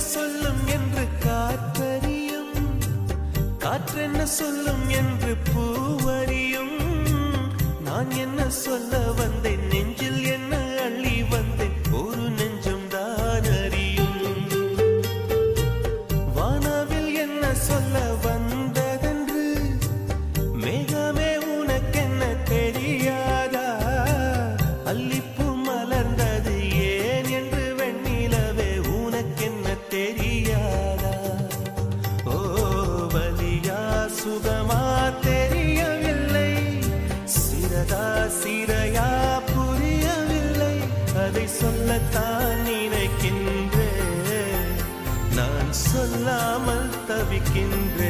சொல்லும் என்று காற்றறியும் காற்றென்ன சொல்லும் என்று பூவறியும் நான் என்ன சொல்ல வந்தேன்? நெஞ்சில் என்ன அள்ளி வந்தேன்? ஒரு நெஞ்சம் தான் அறியும். வானாவில் என்ன சொல்ல வந்தேன்? சுகமா தெரியவில்லை சிறதா சிறையா புரியவில்லை. அதை சொல்லத்தான் நினைக்கின்றேன். நான் சொல்லாமல் தவிக்கின்றேன்.